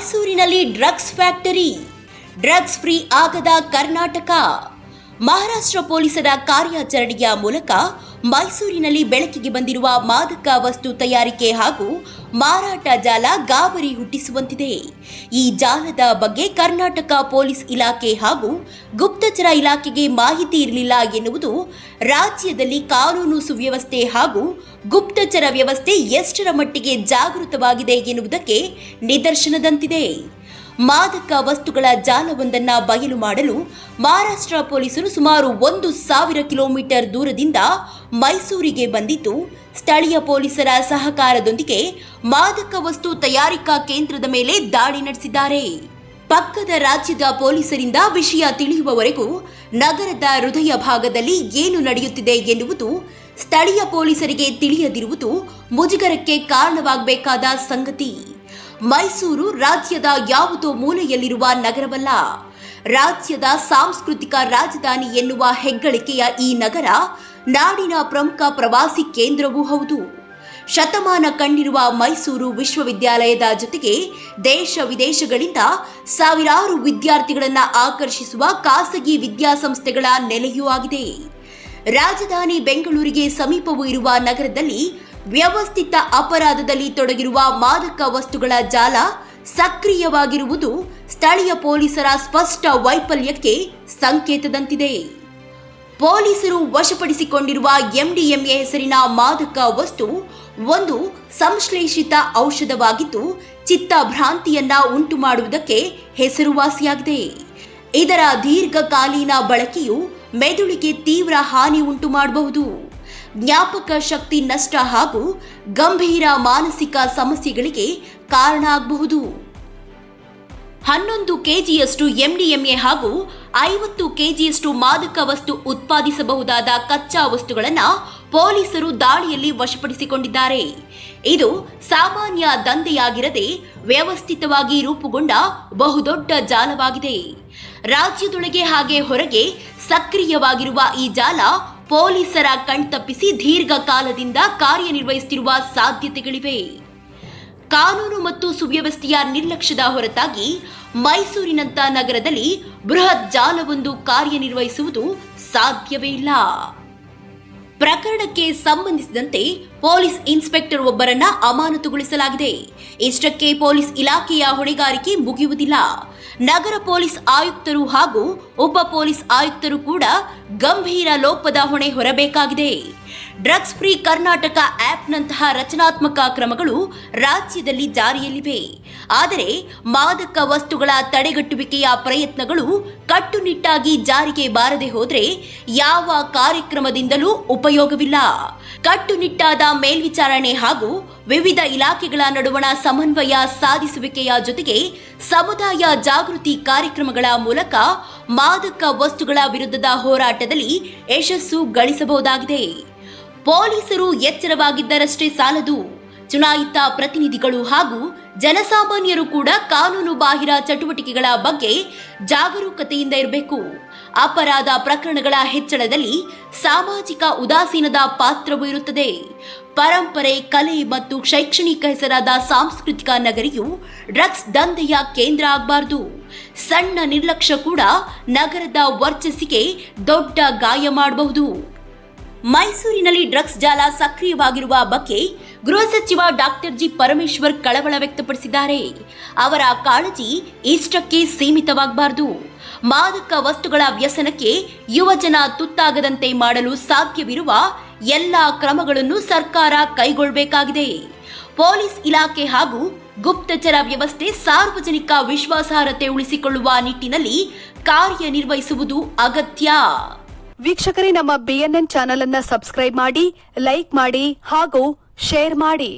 ಮೈಸೂರಿನಲ್ಲಿ drugs factory. Drugs free ಆಗದ ಕರ್ನಾಟಕ. ಮಹಾರಾಷ್ಟ್ರ ಪೊಲೀಸರ ಕಾರ್ಯಾಚರಣೆಯ ಮೂಲಕ ಮೈಸೂರಿನಲ್ಲಿ ಬೆಳಕಿಗೆ ಬಂದಿರುವ ಮಾದಕ ವಸ್ತು ತಯಾರಿಕೆ ಹಾಗೂ ಮಾರಾಟ ಜಾಲ ಗಾಬರಿ ಹುಟ್ಟಿಸುವಂತಿದೆ. ಈ ಜಾಲದ ಬಗ್ಗೆ ಕರ್ನಾಟಕ ಪೊಲೀಸ್ ಇಲಾಖೆ ಹಾಗೂ ಗುಪ್ತಚರ ಇಲಾಖೆಗೆ ಮಾಹಿತಿ ಇರಲಿಲ್ಲ ಎನ್ನುವುದು ರಾಜ್ಯದಲ್ಲಿ ಕಾನೂನು ಸುವ್ಯವಸ್ಥೆ ಹಾಗೂ ಗುಪ್ತಚರ ವ್ಯವಸ್ಥೆ ಎಷ್ಟರ ಮಟ್ಟಿಗೆ ಜಾಗೃತವಾಗಿದೆ ಎನ್ನುವುದಕ್ಕೆ ನಿದರ್ಶನದಂತಿದೆ. ಮಾದಕ ವಸ್ತುಗಳ ಜಾಲವೊಂದನ್ನು ಬಯಲು ಮಾಡಲು ಮಹಾರಾಷ್ಟ್ರ ಪೊಲೀಸರು ಸುಮಾರು ಒಂದು ಸಾವಿರ ಕಿಲೋಮೀಟರ್ ದೂರದಿಂದ ಮೈಸೂರಿಗೆ ಬಂದಿದ್ದು, ಸ್ಥಳೀಯ ಪೊಲೀಸರ ಸಹಕಾರದೊಂದಿಗೆ ಮಾದಕ ವಸ್ತು ತಯಾರಿಕಾ ಕೇಂದ್ರದ ಮೇಲೆ ದಾಳಿ ನಡೆಸಿದ್ದಾರೆ. ಪಕ್ಕದ ರಾಜ್ಯದ ಪೊಲೀಸರಿಂದ ವಿಷಯ ತಿಳಿಯುವವರೆಗೂ ನಗರದ ಹೃದಯ ಭಾಗದಲ್ಲಿ ಏನು ನಡೆಯುತ್ತಿದೆ ಎನ್ನುವುದು ಸ್ಥಳೀಯ ಪೊಲೀಸರಿಗೆ ತಿಳಿಯದಿರುವುದು ಮುಜುಗರಕ್ಕೆ ಕಾರಣವಾಗಬೇಕಾದ ಸಂಗತಿ. ಮೈಸೂರು ರಾಜ್ಯದ ಯಾವುದೋ ಮೂಲೆಯಲ್ಲಿರುವ ನಗರವಲ್ಲ. ರಾಜ್ಯದ ಸಾಂಸ್ಕೃತಿಕ ರಾಜಧಾನಿ ಎನ್ನುವ ಹೆಗ್ಗಳಿಕೆಯ ಈ ನಗರ ನಾಡಿನ ಪ್ರಮುಖ ಪ್ರವಾಸಿ ಕೇಂದ್ರವೂ ಹೌದು. ಶತಮಾನ ಕಂಡಿರುವ ಮೈಸೂರು ವಿಶ್ವವಿದ್ಯಾಲಯದ ಜೊತೆಗೆ ದೇಶ ವಿದೇಶಗಳಿಂದ ಸಾವಿರಾರು ವಿದ್ಯಾರ್ಥಿಗಳನ್ನು ಆಕರ್ಷಿಸುವ ಖಾಸಗಿ ವಿದ್ಯಾಸಂಸ್ಥೆಗಳ ನೆಲೆಯೂ ಆಗಿದೆ. ರಾಜಧಾನಿ ಬೆಂಗಳೂರಿಗೆ ಸಮೀಪವೂ ಇರುವ ನಗರದಲ್ಲಿ ವ್ಯವಸ್ಥಿತ ಅಪರಾಧದಲ್ಲಿ ತೊಡಗಿರುವ ಮಾದಕ ವಸ್ತುಗಳ ಜಾಲ ಸಕ್ರಿಯವಾಗಿರುವುದು ಸ್ಥಳೀಯ ಪೊಲೀಸರ ಸ್ಪಷ್ಟ ವೈಫಲ್ಯಕ್ಕೆ ಸಂಕೇತದಂತಿದೆ. ಪೊಲೀಸರು ವಶಪಡಿಸಿಕೊಂಡಿರುವ ಎಂಡಿಎಂಎ ಹೆಸರಿನ ಮಾದಕ ವಸ್ತು ಒಂದು ಸಂಶ್ಲೇಷಿತ ಔಷಧವಾಗಿದ್ದು ಚಿತ್ತಭ್ರಾಂತಿಯನ್ನ ಉಂಟು ಮಾಡುವುದಕ್ಕೆ ಹೆಸರುವಾಸಿಯಾಗಿದೆ. ಇದರ ದೀರ್ಘಕಾಲೀನ ಬಳಕೆಯು ಮೆದುಳಿಗೆ ತೀವ್ರ ಹಾನಿ ಉಂಟು ಮಾಡಬಹುದು ಜ್ಞಾಪಕ ಶಕ್ತಿ ನಷ್ಟ ಹಾಗೂ ಗಂಭೀರ ಮಾನಸಿಕ ಸಮಸ್ಯೆಗಳಿಗೆ ಕಾರಣ ಆಗಬಹುದು ಹನ್ನೊಂದು ಕೆಜಿಯಷ್ಟು ಎಂಡಿಎಂಎ ಹಾಗೂ ಐವತ್ತು ಕೆಜಿಯಷ್ಟು ಮಾದಕ ವಸ್ತು ಉತ್ಪಾದಿಸಬಹುದಾದ ಕಚ್ಚಾ ವಸ್ತುಗಳನ್ನು ಪೊಲೀಸರು ದಾಳಿಯಲ್ಲಿ ವಶಪಡಿಸಿಕೊಂಡಿದ್ದಾರೆ. ಇದು ಸಾಮಾನ್ಯ ದಂಧೆಯಾಗಿರದೆ ವ್ಯವಸ್ಥಿತವಾಗಿ ರೂಪುಗೊಂಡ ಬಹುದೊಡ್ಡ ಜಾಲವಾಗಿದೆ. ರಾಜ್ಯದೊಳಗೆ ಹಾಗೆ ಹೊರಗೆ ಸಕ್ರಿಯವಾಗಿರುವ ಈ ಜಾಲ ಪೊಲೀಸರ ಕಣ್ತಪ್ಪಿಸಿ ದೀರ್ಘಕಾಲದಿಂದ ಕಾರ್ಯನಿರ್ವಹಿಸುತ್ತಿರುವ ಸಾಧ್ಯತೆಗಳಿವೆ. ಕಾನೂನು ಮತ್ತು ಸುವ್ಯವಸ್ಥೆಯ ನಿರ್ಲಕ್ಷ್ಯದ ಹೊರತಾಗಿ ಮೈಸೂರಿನಂತ ನಗರದಲ್ಲಿ ಬೃಹತ್ ಜಾಲವೊಂದು ಕಾರ್ಯನಿರ್ವಹಿಸುವುದು ಸಾಧ್ಯವೇ ಇಲ್ಲ. ಪ್ರಕರಣಕ್ಕೆ ಸಂಬಂಧಿಸಿದಂತೆ ಪೊಲೀಸ್ ಇನ್ಸ್ಪೆಕ್ಟರ್ ಒಬ್ಬರನ್ನ ಅಮಾನತುಗೊಳಿಸಲಾಗಿದೆ. ಇಷ್ಟಕ್ಕೆ ಪೊಲೀಸ್ ಇಲಾಖೆಯ ಹೊಣೆಗಾರಿಕೆ ಮುಗಿಯುವುದಿಲ್ಲ. ನಗರ ಪೊಲೀಸ್ ಆಯುಕ್ತರು ಹಾಗೂ ಉಪ ಪೊಲೀಸ್ ಆಯುಕ್ತರು ಕೂಡ ಗಂಭೀರ ಲೋಪದ ಹೊಣೆ ಹೊರಬೇಕಾಗಿದೆ. ಡ್ರಗ್ಸ್ ಫ್ರೀ ಕರ್ನಾಟಕ ಆಪ್ನಂತಹ ರಚನಾತ್ಮಕ ಕ್ರಮಗಳು ರಾಜ್ಯದಲ್ಲಿ ಜಾರಿಯಲ್ಲಿವೆ. ಆದರೆ ಮಾದಕ ವಸ್ತುಗಳ ತಡೆಗಟ್ಟುವಿಕೆಯ ಪ್ರಯತ್ನಗಳು ಕಟ್ಟುನಿಟ್ಟಾಗಿ ಜಾರಿಗೆ ಬಾರದೆ ಹೋದರೆ ಯಾವ ಕಾರ್ಯಕ್ರಮದಿಂದಲೂ ಉಪಯೋಗವಿಲ್ಲ. ಕಟ್ಟುನಿಟ್ಟಾದ ಮೇಲ್ವಿಚಾರಣೆ ಹಾಗೂ ವಿವಿಧ ಇಲಾಖೆಗಳ ನಡುವಣ ಸಮನ್ವಯ ಸಾಧಿಸುವಿಕೆಯ ಜೊತೆಗೆ ಸಮುದಾಯ ಜಾಗೃತಿ ಕಾರ್ಯಕ್ರಮಗಳ ಮೂಲಕ ಮಾದಕ ವಸ್ತುಗಳ ವಿರುದ್ಧದ ಹೋರಾಟದಲ್ಲಿ ಯಶಸ್ಸು ಗಳಿಸಬಹುದಾಗಿದೆ. ಪೊಲೀಸರು ಎಚ್ಚರವಾಗಿದ್ದರಷ್ಟೇ ಸಾಲದು. ಚುನಾಯಿತ ಪ್ರತಿನಿಧಿಗಳು ಹಾಗೂ ಜನಸಾಮಾನ್ಯರು ಕೂಡ ಕಾನೂನು ಬಾಹಿರ ಚಟುವಟಿಕೆಗಳ ಬಗ್ಗೆ ಜಾಗರೂಕತೆಯಿಂದ ಇರಬೇಕು. ಅಪರಾಧ ಪ್ರಕರಣಗಳ ಹೆಚ್ಚಳದಲ್ಲಿ ಸಾಮಾಜಿಕ ಉದಾಸೀನದ ಪಾತ್ರವೂ ಇರುತ್ತದೆ. ಪರಂಪರೆ, ಕಲೆ ಮತ್ತು ಶೈಕ್ಷಣಿಕ ಹೆಸರಾದ ಸಾಂಸ್ಕೃತಿಕ ನಗರಿಯು ಡ್ರಗ್ಸ್ ದಂಧೆಯ ಕೇಂದ್ರ ಆಗಬಾರದು. ಸಣ್ಣ ನಿರ್ಲಕ್ಷ್ಯ ಕೂಡ ನಗರದ ವರ್ಚಸ್ಸಿಗೆ ದೊಡ್ಡ ಗಾಯ ಮಾಡಬಹುದು. ಮೈಸೂರಿನಲ್ಲಿ ಡ್ರಗ್ಸ್ ಜಾಲ ಸಕ್ರಿಯವಾಗಿರುವ ಬಗ್ಗೆ ಗೃಹ ಸಚಿವ ಡಾಕ್ಟರ್ ಜಿ ಪರಮೇಶ್ವರ್ ಕಳವಳ ವ್ಯಕ್ತಪಡಿಸಿದ್ದಾರೆ. ಅವರ ಕಾಳಜಿ ಇಷ್ಟಕ್ಕೆ ಸೀಮಿತವಾಗಬಾರದು. ಮಾದಕ ವಸ್ತುಗಳ ವ್ಯಸನಕ್ಕೆ ಯುವಜನ ತುತ್ತಾಗದಂತೆ ಮಾಡಲು ಸಾಧ್ಯವಿರುವ ಎಲ್ಲ ಕ್ರಮಗಳನ್ನು ಸರ್ಕಾರ ಕೈಗೊಳ್ಳಬೇಕಾಗಿದೆ. ಪೊಲೀಸ್ ಇಲಾಖೆ ಹಾಗೂ ಗುಪ್ತಚರ ವ್ಯವಸ್ಥೆ ಸಾರ್ವಜನಿಕ ವಿಶ್ವಾಸಾರ್ಹತೆ ಉಳಿಸಿಕೊಳ್ಳುವ ನಿಟ್ಟಿನಲ್ಲಿ ಕಾರ್ಯನಿರ್ವಹಿಸುವುದು ಅಗತ್ಯ. ವೀಕ್ಷಕರೇ ನಮ್ಮ ಬಿಎನ್ಎನ್ ಚಾನೆಲ್ ಅನ್ನ ಸಬ್ಸ್ಕ್ರೈಬ್ ಮಾಡಿ ಲೈಕ್ ಮಾಡಿ ಹಾಗೂ ಶೇರ್ ಮಾಡಿ.